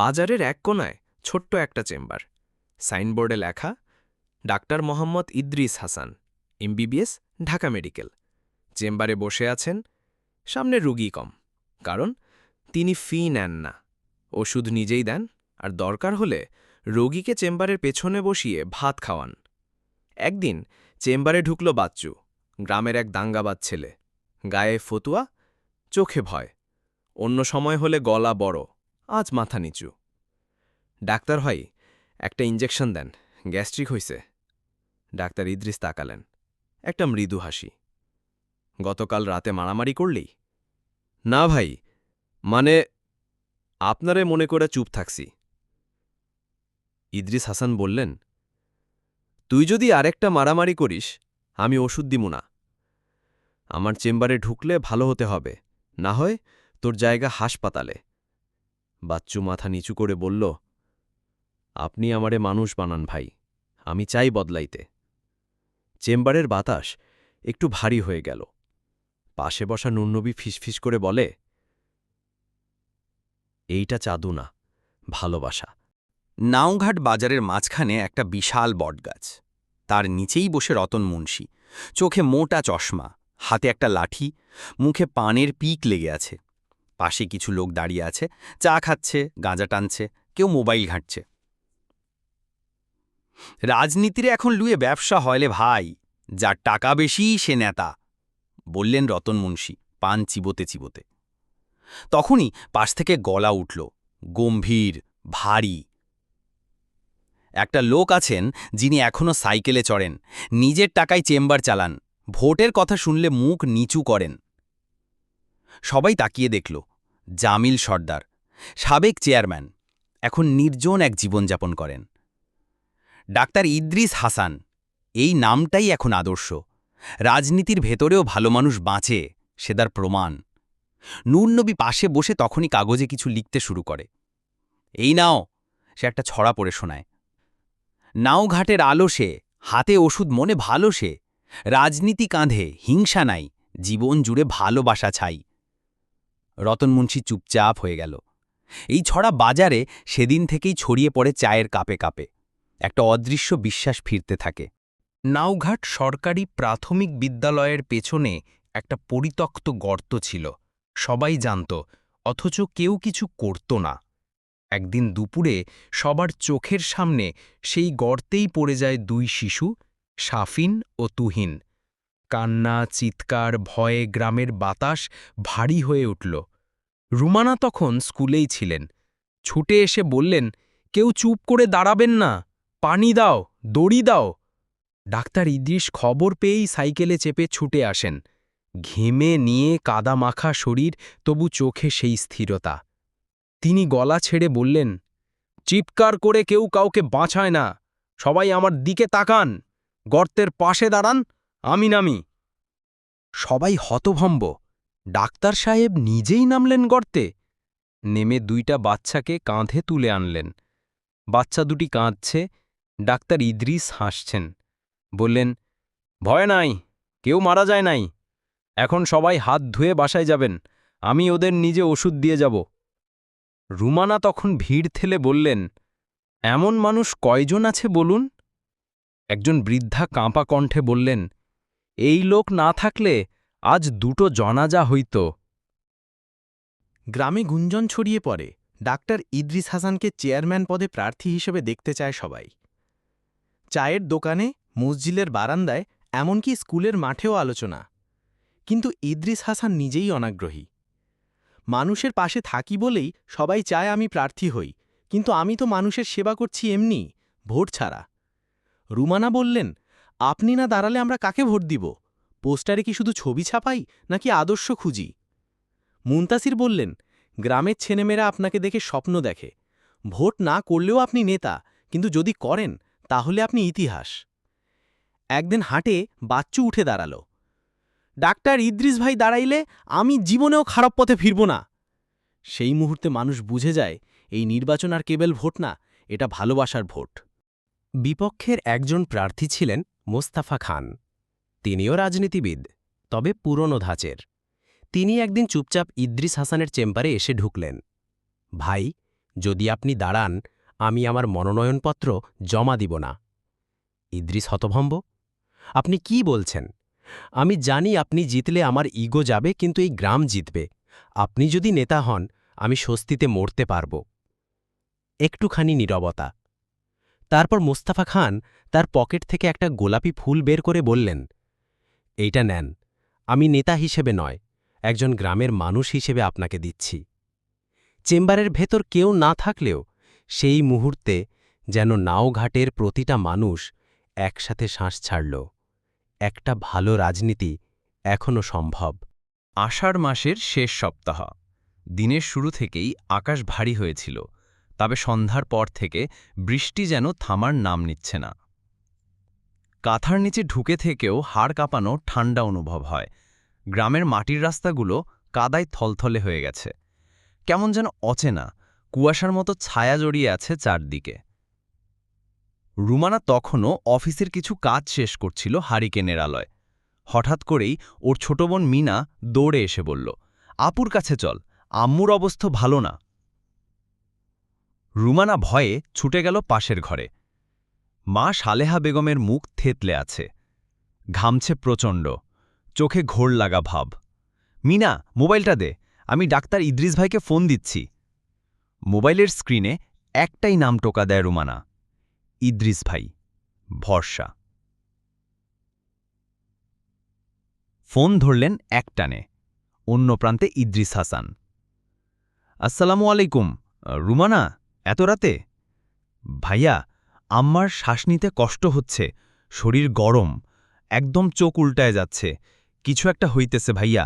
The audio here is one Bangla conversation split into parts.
বাজারের এক কোনায় ছোট্ট একটা চেম্বার। সাইনবোর্ডে লেখা, doctor Mohammad Idris Hasan, MBBS, Dhaka medical. চেম্বারে বসে আছেন, সামনে রুগী কম, কারণ তিনি ফি নেন না। ওষুধ নিজেই দেন, আর দরকার হলে রোগীকে চেম্বারের পেছনে বসিয়ে ভাত খাওয়ান। একদিন চেম্বারে ঢুকল বাচ্চু, গ্রামের এক দাঙ্গাবাজ ছেলে। গায়ে ফতুয়া, চোখে ভয়। অন্য সময় হলে গলা বড়। আজ মাথা নিচু। ডাক্তার ভাই, একটা ইঞ্জেকশন দেন, গ্যাস্ট্রিক হইছে। ডাক্তার ইদ্রিস তাকালেন, একটা মৃদু হাসি। গতকাল রাতে মারামারি করলি? না ভাই মানে আপনারে মনে করে চুপ থাকছি। ইদ্রিস হাসান বললেন, তুই যদি আরেকটা মারামারি করিস, আমি ওষুধ দিমু না। আমার চেম্বারে ঢুকলে ভালো হতে হবে, না হয় তোর জায়গা হাসপাতালে। বাচ্চু মাথা নিচু করে বলল, আপনি আমারে মানুষ বানান ভাই, আমি চাই বদলাইতে। চেম্বারের বাতাস একটু ভারী হয়ে গেল। পাশে বসা নুন্নবী ফিসফিস করে বলে, এইটা চাদু না, ভালোবাসা। নাওঘাট বাজারের মাঝখানে একটা বিশাল বটগাছ। তার নিচেই বসে রতন মুন্সি। চোখে মোটা চশমা, হাতে একটা লাঠি, মুখে পানের পিক লেগে আছে। পাশে কিছু লোক দাঁড়িয়ে আছে, চা খাচ্ছে, গাঁজা টানছে, কেউ মোবাইল ঘাঁটছে। রাজনীতির এখন লুয়ে ব্যবসা হয়লে ভাই, যার টাকা বেশি সে নেতা, বললেন রতন মুন্সি, পান চিবোতে চিবোতে। তখনই পাশ থেকে গলা উঠল, গম্ভীর, ভারী। একটা লোক আছেন যিনি এখনও সাইকেলে চড়েন, নিজের টাকায় চেম্বার চালান, ভোটের কথা শুনলে মুখ নিচু করেন। সবাই তাকিয়ে দেখল, জামিল সর্দার, সাবেক চেয়ারম্যান, এখন নির্জন এক জীবনযাপন করেন। ডাক্তার ইদ্রিস হাসান, এই নামটাই এখন আদর্শ, রাজনীতির ভেতরেও ভালো মানুষ বাঁচে, সে তার প্রমাণ। নূরনবী পাশে বসে তখনই কাগজে কিছু লিখতে শুরু করে। এই নাও, সে একটা ছড়া পড়ে শোনায়। নাওঘাটের আলো সে, হাতে ওষুধ মনে ভালো সে, রাজনীতি কাঁধে হিংসা নাই, জীবন জুড়ে ভালোবাসা ছাই। রতন মুন্সি চুপচাপ হয়ে গেল। এই ছড়া বাজারে সেদিন থেকেই ছড়িয়ে পড়ে চায়ের কাপে কাপে। একটা অদৃশ্য বিশ্বাস ফিরতে থাকে। নাওঘাট সরকারি প্রাথমিক বিদ্যালয়ের পেছনে একটা পরিত্যক্ত গর্ত ছিল। সবাই জানত, অথচ কেউ কিছু করত না। একদিন দুপুরে সবার চোখের সামনে সেই গর্তেই পড়ে যায় দুই শিশু সাফিন ও তুহিন। কান্না, চিৎকার, ভয়ে গ্রামের বাতাস ভারী হয়ে উঠল। রুমানা তখন স্কুলেই ছিলেন। ছুটে এসে বললেন, কেউ চুপ করে দাঁড়াবেন না, পানি দাও, দড়ি দাও। ডাক্তার ইদ্রিস খবর পেয়েই সাইকেলে চেপে ছুটে আসেন। ঘেমে নিয়ে কাদা মাখা শরীর, তবু চোখে সেই স্থিরতা। তিনি গলা ছেড়ে বললেন, চিৎকার করে কেউ কাউকে বাঁচায় না, সবাই আমার দিকে তাকান, গর্তের পাশে দাঁড়ান আমি নামি। সবাই হতভম্ব। ডাক্তার সাহেব নিজেই নামলেন গর্তে। নেমে দুইটা বাচ্চাকে কাঁধে তুলে আনলেন। বাচ্চা দুটি কাঁদছে। ডাক্তার ইদ্রিস হাসছেন। বললেন, ভয় নাই, কেউ মারা যায় নাই। এখন সবাই হাত ধুয়ে বাসায় যাবেন। আমি ওদের নিজে ওষুধ দিয়ে যাব। রুমানা তখন ভিড় ঠেলে বললেন, এমন মানুষ কয়জন আছে বলুন? একজন বৃদ্ধা কাঁপা কণ্ঠে বললেন এই লোক না থাকলে আজ দুটো জনাজা হইত। গ্রামে গুঞ্জন ছড়িয়ে পড়ে। ডাক্তার ইদ্রিস হাসানকে চেয়ারম্যান পদে প্রার্থী হিসেবে দেখতে চায় সবাই। চায়ের দোকানে, মসজিদের বারান্দায়, এমনকি স্কুলের মাঠেও আলোচনা। কিন্তু ইদ্রিস হাসান নিজেই অনাগ্রহী। মানুষের পাশে থাকি বলেই সবাই চায় আমি প্রার্থী হই, কিন্তু আমি তো মানুষের সেবা করছি এমনি, ভোট ছাড়া। রুমানা বললেন আপনি না দাঁড়ালে আমরা কাকে ভোট দিব? পোস্টারে কি শুধু ছবি ছাপাই, নাকি আদর্শ খুঁজি? মুন্তাসির বললেন, গ্রামের ছেলেমেয়েরা আপনাকে দেখে স্বপ্ন দেখে। ভোট না করলেও আপনি নেতা, কিন্তু যদি করেন, তাহলে আপনি ইতিহাস। একদিন হাটে বাচ্চু উঠে দাঁড়াল। ডাক্তার ইদ্রিস ভাই দাঁড়াইলে আমি জীবনেও খারাপ পথে ফিরব না। সেই মুহূর্তে মানুষ বুঝে যায়, এই নির্বাচন আর কেবল ভোট না, এটা ভালোবাসার ভোট। বিপক্ষের একজন প্রার্থী ছিলেন মোস্তাফা খান। তিনিও রাজনীতিবিদ, তবে পুরনো ধাঁচের। তিনি একদিন চুপচাপ ইদ্রিস হাসানের চেম্বারে এসে ঢুকলেন। ভাই, যদি আপনি দাঁড়ান, আমি আমার মনোনয়নপত্র জমা দিব না। ইদ্রিস হতভম্ব। আপনি কি বলছেন? আমি জানি আপনি জিতলে আমার ইগো যাবে, কিন্তু এই গ্রাম জিতবে। আপনি যদি নেতা হন, আমি স্বস্তিতে মরতে পারব। একটুখানি নীরবতা। তারপর মোস্তাফা খান তার পকেট থেকে একটা গোলাপি ফুল বের করে বললেন, এইটা নেন, আমি নেতা হিসেবে নয়, একজন গ্রামের মানুষ হিসেবে আপনাকে দিচ্ছি। চেম্বারের ভেতর কেউ না থাকলেও সেই মুহূর্তে যেন নাওঘাটের প্রতিটা মানুষ একসাথে শ্বাস ছাড়ল, একটা ভালো রাজনীতি এখনও সম্ভব। আষাঢ় মাসের শেষ সপ্তাহ, দিনের শুরু থেকেই আকাশ ভারী হয়েছিল। তবে সন্ধ্যার পর থেকে বৃষ্টি যেন থামার নাম নিচ্ছে না। কাঁথার নিচে ঢুকে থেকেও হাড় কাঁপানো ঠান্ডা অনুভব হয়। গ্রামের মাটির রাস্তাগুলো কাদায় থলথলে হয়ে গেছে। কেমন যেন অচেনা, কুয়াশার মতো ছায়া জড়িয়ে আছে চারদিকে। রুমানা তখনও অফিসের কিছু কাজ শেষ করছিল হারিকেনের আলয়। হঠাৎ করেই ওর ছোট বোন মিনা দৌড়ে এসে বলল, আপুর কাছে চল, আম্মুর অবস্থা ভালো না। রুমানা ভয়ে ছুটে গেল পাশের ঘরে। মা সালেহা বেগমের মুখ থেতলে আছে। ঘামছে প্রচণ্ড। চোখে ঘোর লাগা ভাব। মিনা, মোবাইলটা দে। আমি ডাক্তার ইদ্রিস ভাইকে ফোন দিচ্ছি। মোবাইলের স্ক্রিনে একটাই নাম টোকা দেয় রুমানা। ইদ্রিস ভাই। ভরসা। ফোন ধরলেন একটানে। অন্য প্রান্তে ইদ্রিস হাসান। আসসালামু আলাইকুম। রুমানা? এত রাতে? ভাইয়া, আম্মার শ্বাস নিতে কষ্ট হচ্ছে, শরীর গরম, একদম চোখ উল্টায় যাচ্ছে, কিছু একটা হইতেছে ভাইয়া।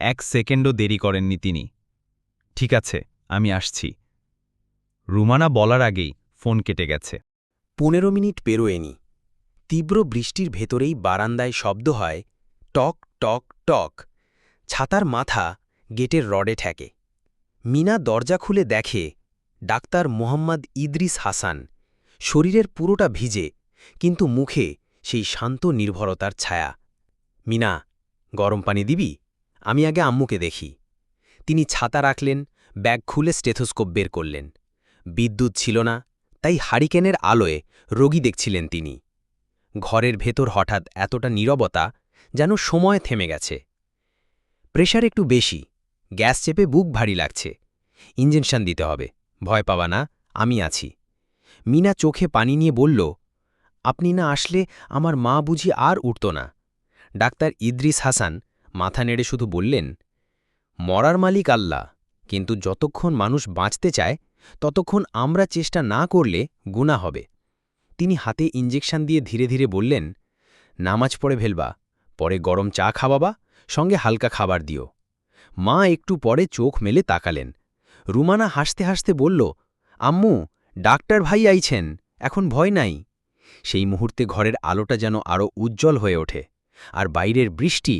এক সেকেন্ডও দেরি করেননি তিনি। ঠিক আছে, আমি আসছি। রুমানা বলার আগেই ফোন কেটে গেছে। পনেরো মিনিট পেরোয়নি। তীব্র বৃষ্টির ভেতরেই বারান্দায় শব্দ হয়, টক টক টক। ছাতার মাথা গেটের রডে ঠেকে। মিনা দরজা খুলে দেখে ডাক্তার মোহাম্মদ ইদ্রিস হাসান। শরীরের পুরোটা ভিজে, কিন্তু মুখে সেই শান্ত নির্ভরতার ছায়া। মিনা, গরম পানি দিবি? আমি আগে আম্মুকে দেখি। তিনি ছাতা রাখলেন, ব্যাগ খুলে স্টেথোস্কোপ বের করলেন। বিদ্যুৎ ছিল না, তাই হারিকেনের আলোয় রোগী দেখছিলেন তিনি। ঘরের ভেতর হঠাৎ এতটা নীরবতা যেন সময় থেমে গেছে। প্রেশার একটু বেশি, গ্যাস চেপে বুক ভারী লাগছে। ইঞ্জেকশন দিতে হবে। ভয় পাবা না, আমি আছি। মিনা চোখে পানি নিয়ে বলল, আপনি না আসলে আমার মা বুঝি আর উঠত না। ডাক্তার ইদ্রিস হাসান মাথা নেড়ে শুধু বললেন, মরার মালিক আল্লাহ, কিন্তু যতক্ষণ মানুষ বাঁচতে চায়, ততক্ষণ আমরা চেষ্টা না করলে গুণা হবে। তিনি হাতে ইঞ্জেকশন দিয়ে ধীরে ধীরে বললেন, নামাজ পড়ে ফেলবা, পরে গরম চা খাওয়াবা, সঙ্গে হালকা খাবার দিও। মা একটু পরে চোখ মেলে তাকালেন। রুমানা হাসতে হাসতে বলল, আম্মু, ডাক্তার ভাই আইছেন, এখন ভয় নাই। সেই মুহূর্তে ঘরের আলোটা যেন আরও উজ্জ্বল হয়ে ওঠে, আর বাইরের বৃষ্টি,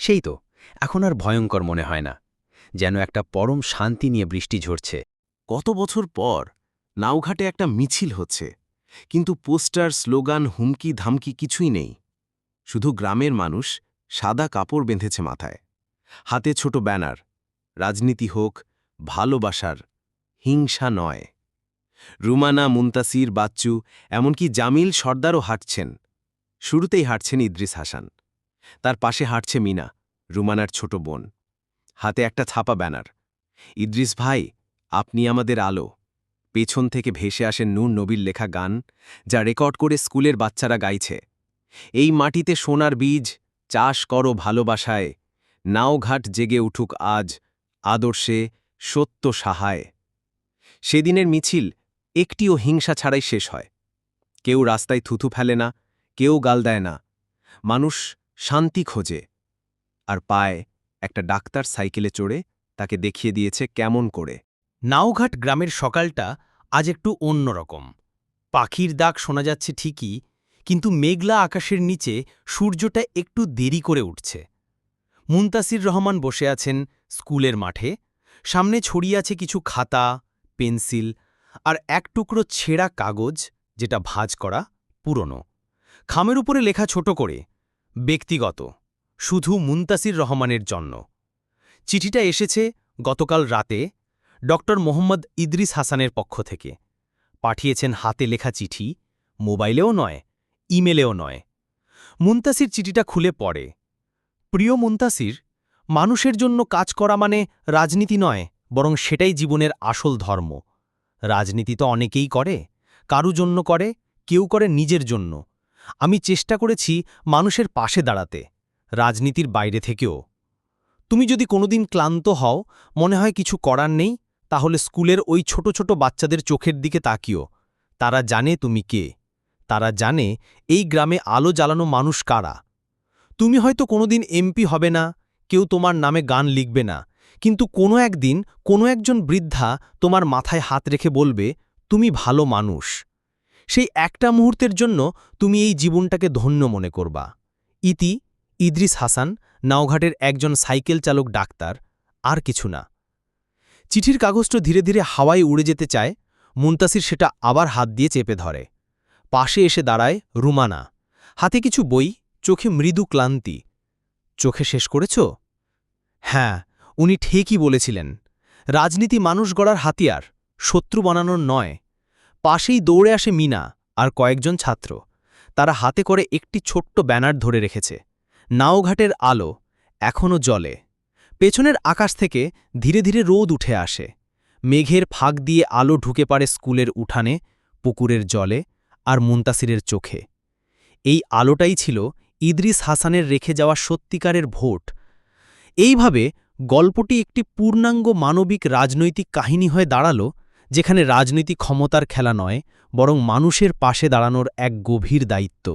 সেই তো, এখন আর ভয়ঙ্কর মনে হয় না, যেন একটা পরম শান্তি নিয়ে বৃষ্টি ঝরছে। কত বছর পর নাওঘাটে একটা মিছিল হচ্ছে, কিন্তু পোস্টার, স্লোগান, হুমকি, ধামকি কিছুই নেই। শুধু গ্রামের মানুষ সাদা কাপড় বেঁধেছে মাথায়। হাতে ছোট ব্যানার, রাজনীতি হোক ভালোবাসার হিংসা নয়। রুমানা, মুন্তাসির, বাচ্চু, এমনকি জামিল সর্দারও হাঁটছেন। শুরুতেই হাঁটছেন ইদ্রিস হাসান। তার পাশে হাঁটছে মিনা, রুমানার ছোট বোন। হাতে একটা ছাপা ব্যানার। ইদ্রিস ভাই, আপনি আমাদের আলো। পেছন থেকে ভেসে আসেন নূর নবীর লেখা গান, যা রেকর্ড করে স্কুলের বাচ্চারা গাইছে। এই মাটিতে সোনার বীজ, চাষ করো ভালোবাসায়। নাও ঘাট জেগে উঠুক আজ আদর্শে সত্য সাহায়। সেদিনের মিছিল একটিও হিংসা ছাড়াই শেষ হয়। কেউ রাস্তায় থুথু ফেলে না, কেউ গাল দেয় না। মানুষ শান্তি খোঁজে আর পায় একটা ডাক্তার সাইকেলে চড়ে তাকে দেখিয়ে দিয়েছে কেমন করে। নাওঘাট গ্রামের সকালটা আজ একটু অন্যরকম পাখির ডাক শোনা যাচ্ছে ঠিকই, কিন্তু মেঘলা আকাশের নিচে সূর্যটা একটু দেরি করে উঠছে। মুন্তাসির রহমান বসে আছেন স্কুলের মাঠে। সামনে ছড়িয়ে আছে কিছু খাতা, পেন্সিল আর এক টুকরো ছেঁড়া কাগজ, যেটা ভাজ করা পুরনো। খামের উপরে লেখা ছোট করে, ব্যক্তিগত, শুধু মুন্তাসির রহমানের জন্য। চিঠিটা এসেছে গতকাল রাতে ডক্টর মোহাম্মদ ইদ্রিস হাসানের পক্ষ থেকে। পাঠিয়েছেন হাতে লেখা চিঠি, মোবাইলেও নয়, ইমেলেও নয়। মুন্তাসির চিঠিটা খুলে পড়ে, প্রিয় মুন্তাসির মানুষের জন্য কাজ করা মানে রাজনীতি নয়, বরং সেটাই জীবনের আসল ধর্ম। রাজনীতি তো অনেকেই করে, কারু জন্য করে, কেউ করে নিজের জন্য। আমি চেষ্টা করেছি মানুষের পাশে দাঁড়াতে, রাজনীতির বাইরে থেকেও। তুমি যদি কোনোদিন ক্লান্ত হও, মনে হয় কিছু করার নেই, তাহলে স্কুলের ওই ছোট ছোট বাচ্চাদের চোখের দিকে তাকিও। তারা জানে তুমি কে। তারা জানে এই গ্রামে আলো জ্বালানো মানুষ কারা। তুমি হয়তো কোনোদিন এমপি হবে না কেউ তোমার নামে গান লিখবে না। কিন্তু কোনো একদিন কোনো একজন বৃদ্ধা তোমার মাথায় হাত রেখে বলবে, তুমি ভালো মানুষ। সেই একটা মুহূর্তের জন্য তুমি এই জীবনটাকে ধন্য মনে করবা। ইতি, ইদ্রিস হাসান, নাওঘাটের একজন সাইকেল চালক ডাক্তার, আর কিছু না। চিঠির কাগজটা ধীরে ধীরে হাওয়ায় উড়ে যেতে চায়, মুন্তাসির সেটা আবার হাত দিয়ে চেপে ধরে। পাশে এসে দাঁড়ায় রুমানা। হাতে কিছু বই, চোখে মৃদু ক্লান্তি। চোখে শেষ করেছ? হ্যাঁ উনি ঠিকই বলেছিলেন। রাজনীতি মানুষ গড়ার হাতিয়ার, শত্রু বানানোর নয়। পাশেই দৌড়ে আসে মিনা আর কয়েকজন ছাত্র। তারা হাতে করে একটি ছোট্ট ব্যানার ধরে রেখেছে। নাওঘাটের আলো এখনও জলে পেছনের আকাশ থেকে ধীরে ধীরে রোদ উঠে আসে। মেঘের ফাঁক দিয়ে আলো ঢুকে পারে স্কুলের উঠানে, পুকুরের জলে আর মুন্তাসিরের চোখে। এই আলোটাই ছিল ইদ্রিস হাসানের রেখে যাওয়া সত্যিকারের ভোট। এইভাবে গল্পটি একটি পূর্ণাঙ্গ মানবিক রাজনৈতিক কাহিনী হয়ে দাঁড়াল, যেখানে রাজনৈতিক ক্ষমতার খেলা নয়, বরং মানুষের পাশে দাঁড়ানোর এক গভীর দায়িত্ব।